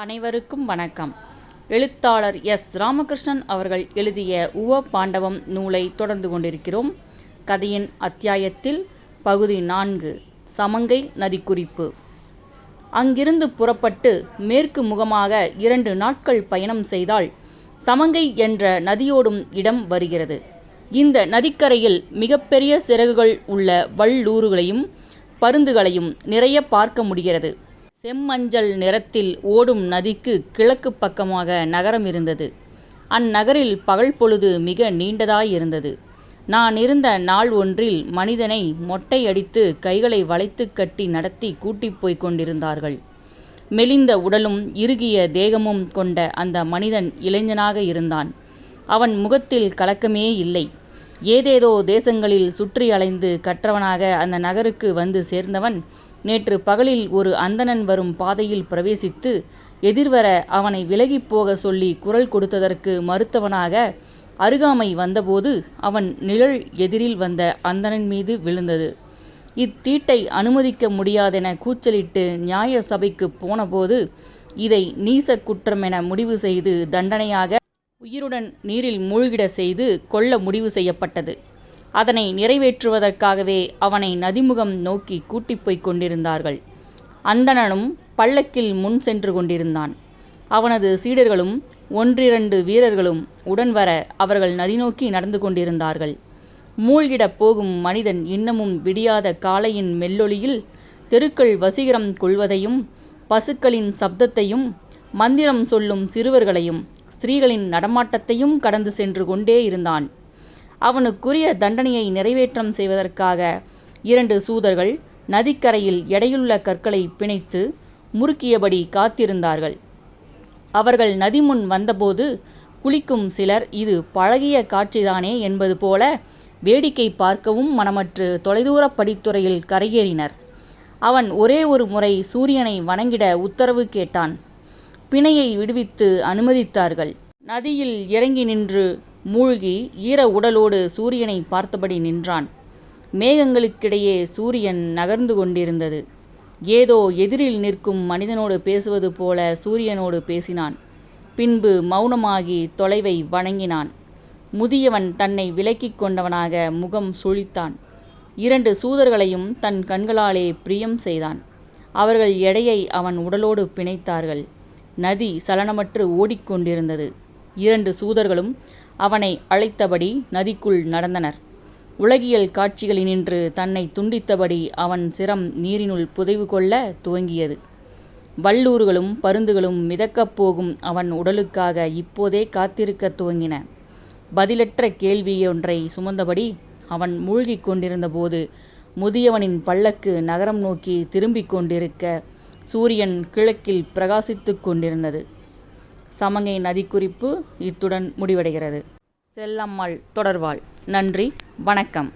அனைவருக்கும் வணக்கம். எழுத்தாளர் எஸ். ராமகிருஷ்ணன் அவர்கள் எழுதிய உவ பாண்டவம் நூலை தொடர்ந்து கொண்டிருக்கிறோம். கதையின் அத்தியாயத்தில் பகுதி நான்கு சமங்கை நதி குறிப்பு அங்கிருந்து புறப்பட்டு மேற்கு முகமாக இரண்டு நாட்கள் பயணம் செய்தால் சமங்கை என்ற நதியோடும் இடம் வருகிறது. இந்த நதிக்கரையில் மிகப்பெரிய சிறகுகள் உள்ள வல்லூறுகளையும் பருந்துகளையும் நிறைய பார்க்க முடிகிறது. செம்மஞ்சள் நிறத்தில் ஓடும் நதிக்கு கிழக்கு பக்கமாக நகரம் இருந்தது. அந்நகரில் பகல் பொழுது மிக நீண்டதாயிருந்தது நான் இருந்த நாள் ஒன்றில் மனிதனை மொட்டையடித்து கைகளை வளைத்து கட்டி நடத்தி கூட்டிப் போய்க் கொண்டிருந்தார்கள். மெலிந்த உடலும் இறுகிய தேகமும் கொண்ட அந்த மனிதன் இளைஞனாக இருந்தான். அவன் முகத்தில் கலக்கமே இல்லை. ஏதேதோ தேசங்களில் சுற்றி அலைந்து கற்றவனாக அந்த நகருக்கு வந்து சேர்ந்தவன் நேற்று பகலில் ஒரு அந்தணன் வரும் பாதையில் பிரவேசித்து எதிர்வர அவனை விலகிப் போக சொல்லி குரல் கொடுத்ததற்கு மறுத்தவனாக அருகாமை வந்தபோது அவன் நிழல் எதிரில் வந்த அந்தணன் மீது விழுந்தது. இத்தீட்டை அனுமதிக்க முடியாதென கூச்சலிட்டு நியாய சபைக்கு போனபோது இதை நீச என முடிவு செய்து தண்டனையாக உயிருடன் நீரில் மூழ்கிட செய்து கொல்ல முடிவு செய்யப்பட்டது. அதனை நிறைவேற்றுவதற்காகவே அவனை நதிமுகம் நோக்கி கூட்டிப் போய்க் கொண்டிருந்தார்கள். அந்தணனும் பல்லக்கில் முன் சென்று கொண்டிருந்தான். அவனது சீடர்களும் ஒன்றிரண்டு வீரர்களும் உடன் வர அவர்கள் நதி நோக்கி நடந்து கொண்டிருந்தார்கள். மூழ்கிடப் போகும் மனிதன் இன்னமும் விடியாத காலையின் மெல்லொளியில் தெருக்கள் வசீகரம் கொள்வதையும் பசுக்களின் சப்தத்தையும் மந்திரம் சொல்லும் சிறுவர்களையும் ஸ்திரீகளின் நடமாட்டத்தையும் கடந்து சென்று கொண்டே இருந்தான். அவனுக்குரிய தண்டனையை நிறைவேற்றம் செய்வதற்காக இரண்டு சூதர்கள் நதிக்கரையில் எடையுள்ள கற்களை பிணைத்து முறுக்கியபடி காத்திருந்தார்கள். அவர்கள் நதி முன் வந்தபோது குளிக்கும் சிலர் இது பழகிய காட்சிதானே என்பது போல வேடிக்கை பார்க்கவும் மனமற்று தொலைதூர படித்துறையில் கரையேறினர். அவன் ஒரே ஒரு முறை சூரியனை வணங்கிட உத்தரவு கேட்டான். பிணையை விடுவித்து அனுமதித்தார்கள். நதியில் இறங்கி நின்று மூழ்கி ஈர உடலோடு சூரியனை பார்த்தபடி நின்றான். மேகங்களுக்கிடையே சூரியன் நகர்ந்து கொண்டிருந்தது. ஏதோ எதிரில் நிற்கும் மனிதனோடு பேசுவது போல சூரியனோடு பேசினான். பின்பு மௌனமாகி தொலைவை வணங்கினான். முதியவன் தன்னை விலக்கிக் கொண்டவனாக முகம் சுழித்தான். இரண்டு சூதர்களையும் தன் கண்களாலே பிரியம் செய்தான். அவர்கள் எடையை அவன் உடலோடு பிணைத்தார்கள். நதி சலனமற்று ஓடிக்கொண்டிருந்தது. இரண்டு சூதர்களும் அவனை அழைத்தபடி நதிக்குள் நடந்தனர். உலகியல் காட்சிகளினின்று தன்னை துண்டித்தபடி அவன் சிரம் நீரினுள் புதைவு கொள்ள துவங்கியது. வல்லூறுகளும் பருந்துகளும் மிதக்கப் போகும் அவன் உடலுக்காக இப்போதே காத்திருக்கத் துவங்கின. பதிலற்ற கேள்வியொன்றை சுமந்தபடி அவன் மூழ்கிக் கொண்டிருந்தபோது முதியவனின் பல்லக்கு நகரம் நோக்கி திரும்பிக் கொண்டிருக்க சூரியன் கிழக்கில் பிரகாசித்துக் கொண்டிருந்தது. சமங்கை நதி குறிப்பு இத்துடன் முடிவடைகிறது. செல்லம்மாள் தொடர்வாள். நன்றி. வணக்கம்.